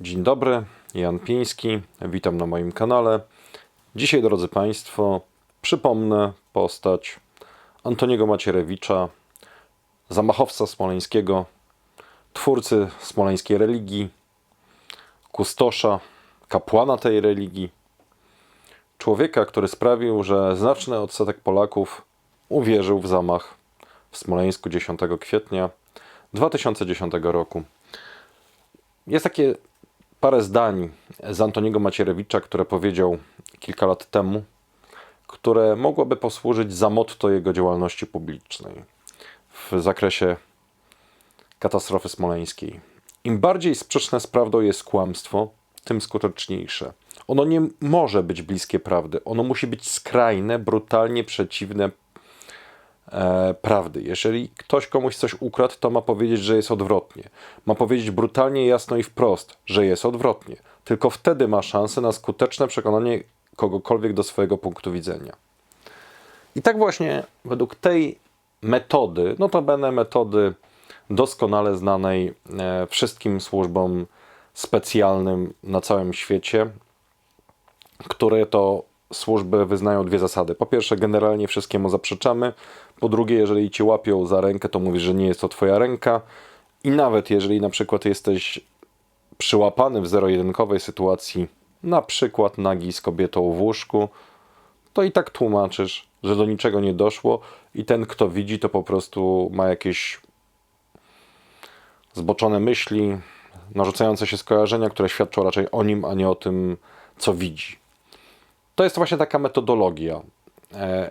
Dzień dobry, Jan Piński, witam na moim kanale. Dzisiaj, drodzy Państwo, przypomnę postać Antoniego Macierewicza, zamachowca smoleńskiego, twórcy smoleńskiej religii, kustosza, kapłana tej religii, człowieka, który sprawił, że znaczny odsetek Polaków uwierzył w zamach w Smoleńsku 10 kwietnia 2010 roku. Jest takie parę zdań z Antoniego Macierewicza, które powiedział kilka lat temu, które mogłoby posłużyć za motto jego działalności publicznej w zakresie katastrofy smoleńskiej. Im bardziej sprzeczne z prawdą jest kłamstwo, tym skuteczniejsze. Ono nie może być bliskie prawdy. Ono musi być skrajne, brutalnie przeciwne e, prawdy. Jeżeli ktoś komuś coś ukradł, to ma powiedzieć, że jest odwrotnie. Ma powiedzieć brutalnie, jasno i wprost, że jest odwrotnie. Tylko wtedy ma szansę na skuteczne przekonanie kogokolwiek do swojego punktu widzenia. I tak właśnie według tej metody, notabene metody doskonale znanej e, wszystkim służbom specjalnym na całym świecie, które to służby wyznają dwie zasady. Po pierwsze, generalnie wszystkiemu zaprzeczamy. Po drugie, jeżeli ci łapią za rękę, to mówisz, że nie jest to twoja ręka. I nawet jeżeli na przykład jesteś przyłapany w zero-jedynkowej sytuacji, na przykład nagi z kobietą w łóżku, to i tak tłumaczysz, że do niczego nie doszło i ten, kto widzi, to po prostu ma jakieś zboczone myśli, narzucające się skojarzenia, które świadczą raczej o nim, a nie o tym, co widzi. To jest właśnie taka metodologia. E,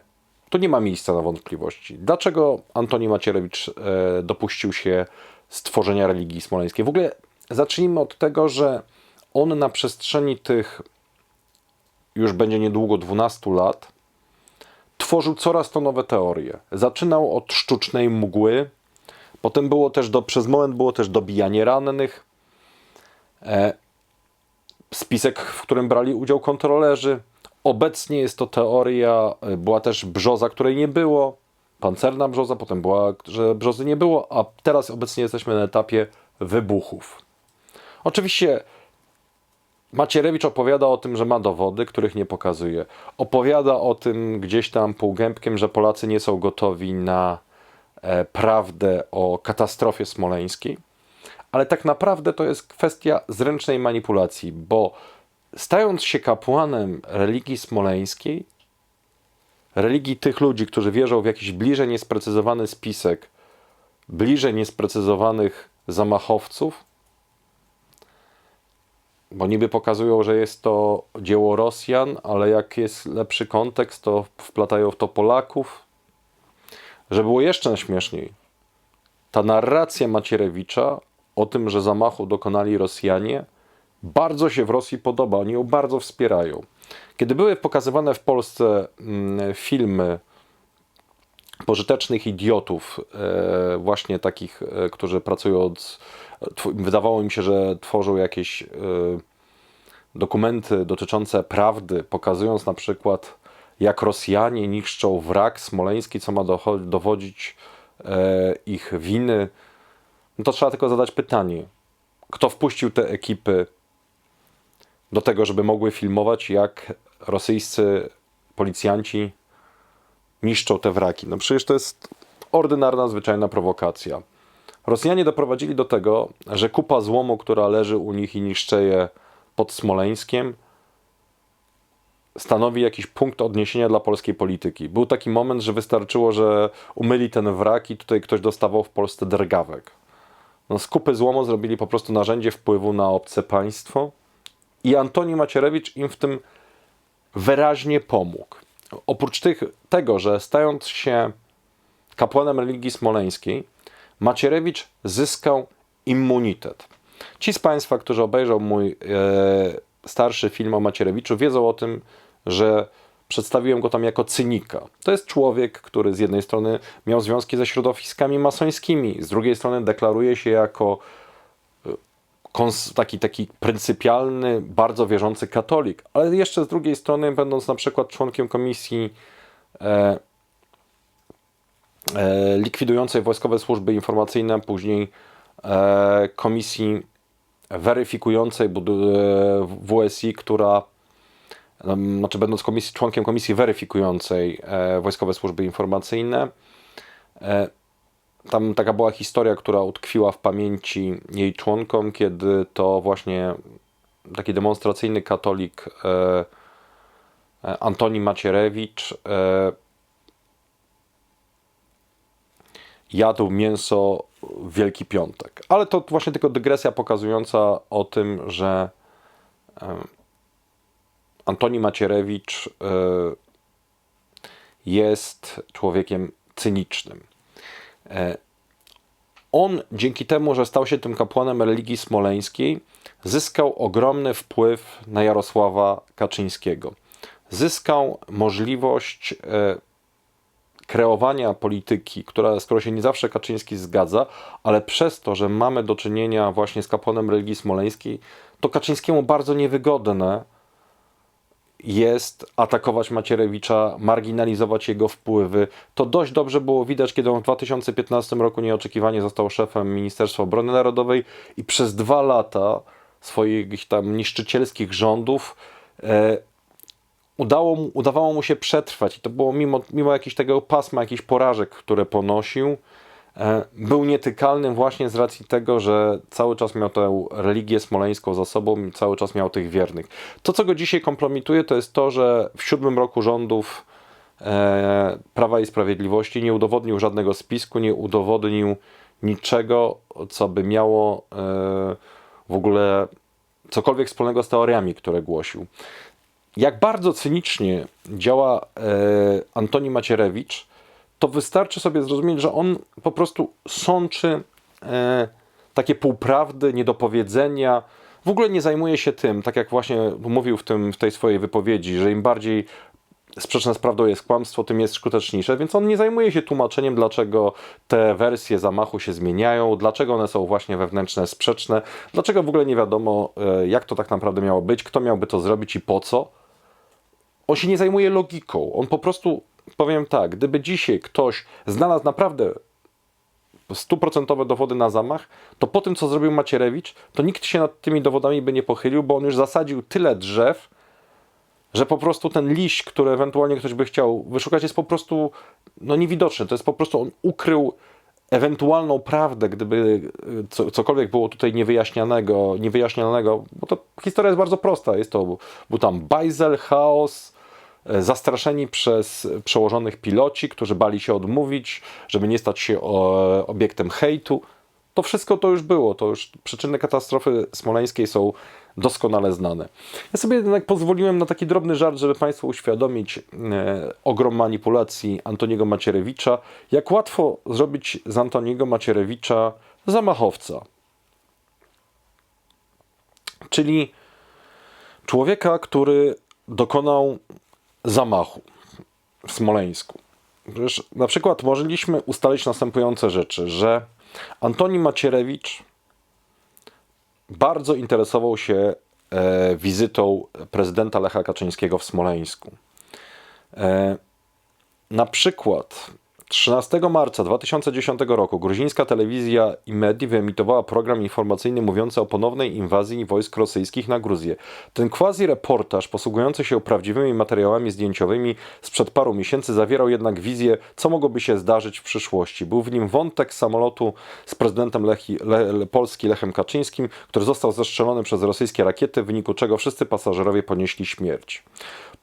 tu nie ma miejsca na wątpliwości. Dlaczego Antoni Macierewicz e, dopuścił się stworzenia religii smoleńskiej? W ogóle zacznijmy od tego, że on na przestrzeni tych już będzie niedługo 12 lat tworzył coraz to nowe teorie. Zaczynał od sztucznej mgły, potem było też do, przez moment było też dobijanie rannych, e, spisek, w którym brali udział kontrolerzy. Obecnie jest to teoria, e, była też brzoza, której nie było, pancerna brzoza, potem była, że brzozy nie było, a teraz obecnie jesteśmy na etapie wybuchów. Oczywiście Macierewicz opowiada o tym, że ma dowody, których nie pokazuje. Opowiada o tym gdzieś tam półgębkiem, że Polacy nie są gotowi na e, prawdę o katastrofie smoleńskiej, ale tak naprawdę to jest kwestia zręcznej manipulacji, bo stając się kapłanem religii smoleńskiej, religii tych ludzi, którzy wierzą w jakiś bliżej niesprecyzowany spisek, bliżej niesprecyzowanych zamachowców, bo niby pokazują, że jest to dzieło Rosjan, ale jak jest lepszy kontekst, to wplatają w to Polaków. Że było jeszcze śmieszniej, ta narracja Macierewicza o tym, że zamachu dokonali Rosjanie, bardzo się w Rosji podoba, oni ją bardzo wspierają. Kiedy były pokazywane w Polsce mm, filmy pożytecznych idiotów, e, właśnie takich, e, którzy pracują od. Wydawało mi się, że tworzą jakieś e, dokumenty dotyczące prawdy, pokazując na przykład, jak Rosjanie niszczą wrak smoleński, co ma dowodzić ich winy. No to trzeba tylko zadać pytanie, kto wpuścił te ekipy do tego, żeby mogły filmować, jak rosyjscy policjanci niszczą te wraki. No przecież to jest ordynarna, zwyczajna prowokacja. Rosjanie doprowadzili do tego, że kupa złomu, która leży u nich i niszczeje pod Smoleńskiem, stanowi jakiś punkt odniesienia dla polskiej polityki. Był taki moment, że wystarczyło, że umyli ten wrak i tutaj ktoś dostawał w Polsce dergawek. No, z kupy złomu zrobili po prostu narzędzie wpływu na obce państwo i Antoni Macierewicz im w tym wyraźnie pomógł oprócz tych, tego, że stając się kapłanem religii smoleńskiej, Macierewicz zyskał immunitet. Ci z Państwa, którzy obejrzą mój e, starszy film o Macierewiczu, wiedzą o tym, że przedstawiłem go tam jako cynika. To jest człowiek, który z jednej strony miał związki ze środowiskami masońskimi, z drugiej strony deklaruje się jako taki, taki pryncypialny, bardzo wierzący katolik, ale jeszcze z drugiej strony, będąc na przykład członkiem komisji e, e, likwidującej wojskowe służby informacyjne, później e, komisji weryfikującej e, WSI, która znaczy będąc komisji, członkiem komisji weryfikującej e, Wojskowe Służby Informacyjne, e, tam taka była historia, która utkwiła w pamięci jej członkom, kiedy to właśnie taki demonstracyjny katolik e, e, Antoni Macierewicz e, jadł mięso w Wielki Piątek. Ale to właśnie tylko dygresja pokazująca o tym, że Antoni Macierewicz jest człowiekiem cynicznym. E, On dzięki temu, że stał się tym kapłanem religii smoleńskiej, zyskał ogromny wpływ na Jarosława Kaczyńskiego. Zyskał możliwość e, kreowania polityki, która, z którą się nie zawsze Kaczyński zgadza, ale przez to, że mamy do czynienia właśnie z kapłanem religii smoleńskiej, to Kaczyńskiemu bardzo niewygodne jest atakować Macierewicza, marginalizować jego wpływy. To dość dobrze było widać, kiedy on w 2015 roku nieoczekiwanie został szefem Ministerstwa Obrony Narodowej i przez dwa lata swoich tam niszczycielskich rządów e, udało, udawało mu się przetrwać i to było mimo, mimo jakichś tego pasma, jakichś porażek, które ponosił, był nietykalnym właśnie z racji tego, że cały czas miał tę religię smoleńską za sobą i cały czas miał tych wiernych. To, co go dzisiaj kompromituje, to jest to, że w siódmym roku rządów e, Prawa i Sprawiedliwości nie udowodnił żadnego spisku, nie udowodnił niczego, co by miało e, w ogóle cokolwiek wspólnego z teoriami, które głosił. Jak bardzo cynicznie działa e, Antoni Macierewicz, to wystarczy sobie zrozumieć, że on po prostu sączy e, takie półprawdy, niedopowiedzenia. W ogóle nie zajmuje się tym, tak jak właśnie mówił w, tym, w tej swojej wypowiedzi, że im bardziej sprzeczne z prawdą jest kłamstwo, tym jest skuteczniejsze, więc on nie zajmuje się tłumaczeniem, dlaczego te wersje zamachu się zmieniają, dlaczego one są właśnie wewnętrzne, sprzeczne, dlaczego w ogóle nie wiadomo, e, jak to tak naprawdę miało być, kto miałby to zrobić i po co. On się nie zajmuje logiką, on po prostu, powiem tak, gdyby dzisiaj ktoś znalazł naprawdę stuprocentowe dowody na zamach, to po tym, co zrobił Macierewicz, to nikt się nad tymi dowodami by nie pochylił, bo on już zasadził tyle drzew, że po prostu ten liść, który ewentualnie ktoś by chciał wyszukać, jest po prostu no, niewidoczny. To jest po prostu on ukrył ewentualną prawdę, gdyby co, cokolwiek było tutaj niewyjaśnianego, niewyjaśnionego, bo to historia jest bardzo prosta. Jest to, był tam bajzel, chaos, e, zastraszeni przez przełożonych piloci, którzy bali się odmówić, żeby nie stać się o, obiektem hejtu. To wszystko to już było, to już przyczyny katastrofy smoleńskiej są doskonale znane. Ja sobie jednak pozwoliłem na taki drobny żart, żeby Państwu uświadomić e, ogrom manipulacji Antoniego Macierewicza, jak łatwo zrobić z Antoniego Macierewicza zamachowca. Czyli człowieka, który dokonał zamachu w Smoleńsku. Przecież na przykład mogliśmy ustalić następujące rzeczy, że Antoni Macierewicz bardzo interesował się e, wizytą prezydenta Lecha Kaczyńskiego w Smoleńsku. E, na przykład 13 marca 2010 roku gruzińska telewizja i medii wyemitowała program informacyjny mówiący o ponownej inwazji wojsk rosyjskich na Gruzję. Ten quasi-reportaż, posługujący się prawdziwymi materiałami zdjęciowymi sprzed paru miesięcy, zawierał jednak wizję, co mogłoby się zdarzyć w przyszłości. Był w nim wątek samolotu z prezydentem Lechi, Le, Le, Polski Lechem Kaczyńskim, który został zestrzelony przez rosyjskie rakiety, w wyniku czego wszyscy pasażerowie ponieśli śmierć.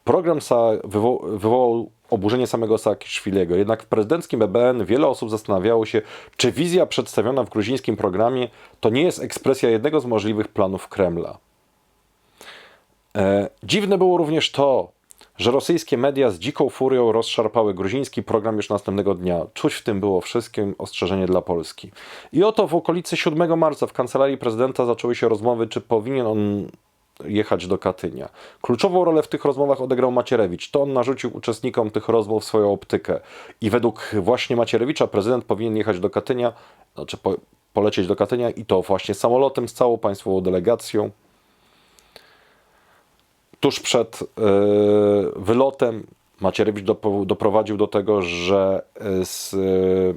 Program Sa wywo wywołał oburzenie samego Saakaszwilego. Jednak w prezydenckim BBN wiele osób zastanawiało się, czy wizja przedstawiona w gruzińskim programie to nie jest ekspresja jednego z możliwych planów Kremla. E, dziwne było również to, że rosyjskie media z dziką furią rozszarpały gruziński program już następnego dnia. Czuć w tym było wszystkim ostrzeżenie dla Polski. I oto w okolicy 7 marca w kancelarii prezydenta zaczęły się rozmowy, czy powinien on jechać do Katynia. Kluczową rolę w tych rozmowach odegrał Macierewicz. To on narzucił uczestnikom tych rozmów swoją optykę. I według właśnie Macierewicza prezydent powinien jechać do Katynia, znaczy po, polecieć do Katynia i to właśnie samolotem z całą państwową delegacją. Tuż przed yy, wylotem Macierewicz doprowadził do tego, że z, yy,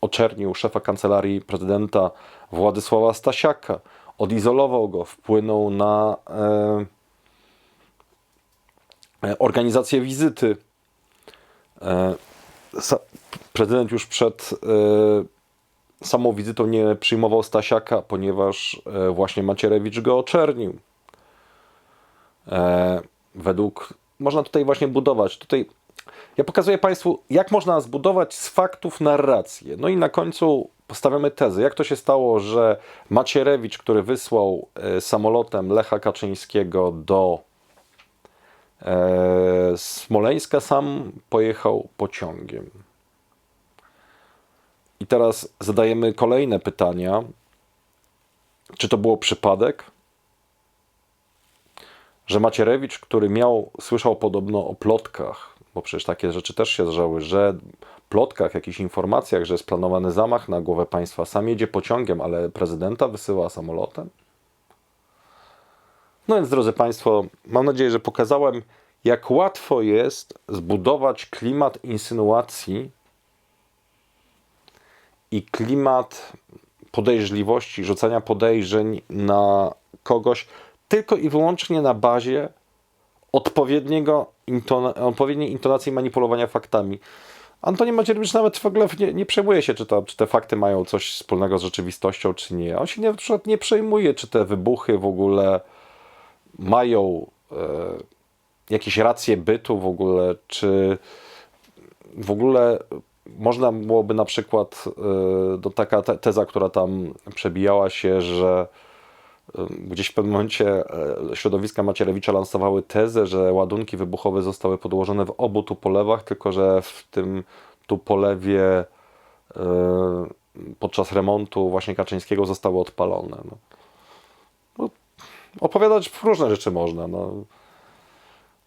oczernił szefa kancelarii prezydenta Władysława Stasiaka, odizolował go, wpłynął na e, e, organizację wizyty. E, prezydent już przed e, samą wizytą nie przyjmował Stasiaka, ponieważ e, właśnie Macierewicz go oczernił. E, według, można tutaj właśnie budować, tutaj ja pokazuję Państwu, jak można zbudować z faktów narrację. No i na końcu postawiamy tezę. Jak to się stało, że Macierewicz, który wysłał e, samolotem Lecha Kaczyńskiego do e, Smoleńska, sam pojechał pociągiem. I teraz zadajemy kolejne pytania. Czy to było przypadek? Że Macierewicz, który miał, słyszał podobno o plotkach, bo przecież takie rzeczy też się zdarzały, że plotkach, jakichś informacjach, że jest planowany zamach na głowę państwa, sam jedzie pociągiem, ale prezydenta wysyła samolotem? No więc, drodzy Państwo, mam nadzieję, że pokazałem, jak łatwo jest zbudować klimat insynuacji i klimat podejrzliwości, rzucania podejrzeń na kogoś tylko i wyłącznie na bazie odpowiedniego intona- odpowiedniej intonacji manipulowania faktami. Antoni Macierewicz nawet w ogóle nie, nie przejmuje się, czy, to, czy te fakty mają coś wspólnego z rzeczywistością, czy nie. On się nie, na przykład nie przejmuje, czy te wybuchy w ogóle mają e, jakieś racje bytu w ogóle, czy w ogóle można byłoby na przykład, e, do taka te- teza, która tam przebijała się, że gdzieś w pewnym momencie e, środowiska Macierewicza lansowały tezę, że ładunki wybuchowe zostały podłożone w obu tupolewach, tylko że w tym tupolewie e, podczas remontu właśnie Kaczyńskiego zostały odpalone. No. No, opowiadać różne rzeczy można. No.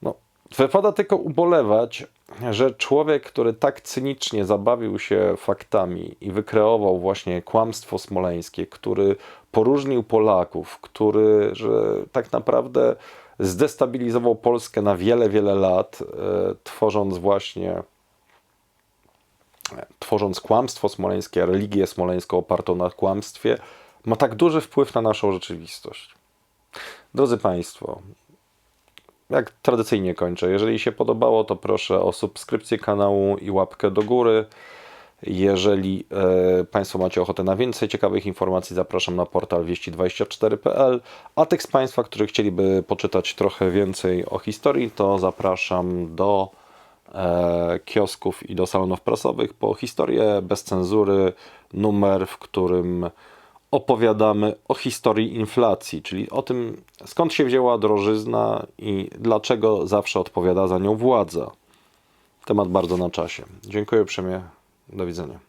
No, wypada tylko ubolewać, że człowiek, który tak cynicznie zabawił się faktami i wykreował właśnie kłamstwo smoleńskie, który poróżnił Polaków, który że tak naprawdę zdestabilizował Polskę na wiele, wiele lat, e, tworząc właśnie e, tworząc kłamstwo smoleńskie, religię smoleńską opartą na kłamstwie, ma tak duży wpływ na naszą rzeczywistość. Drodzy Państwo, jak tradycyjnie kończę. Jeżeli się podobało, to proszę o subskrypcję kanału i łapkę do góry. Jeżeli e, Państwo macie ochotę na więcej ciekawych informacji, zapraszam na portal wieści24.pl. A tych z Państwa, którzy chcieliby poczytać trochę więcej o historii, to zapraszam do e, kiosków i do salonów prasowych po historię bez cenzury, numer, w którym opowiadamy o historii inflacji, czyli o tym, skąd się wzięła drożyzna i dlaczego zawsze odpowiada za nią władza. Temat bardzo na czasie. Dziękuję uprzejmie. Do widzenia.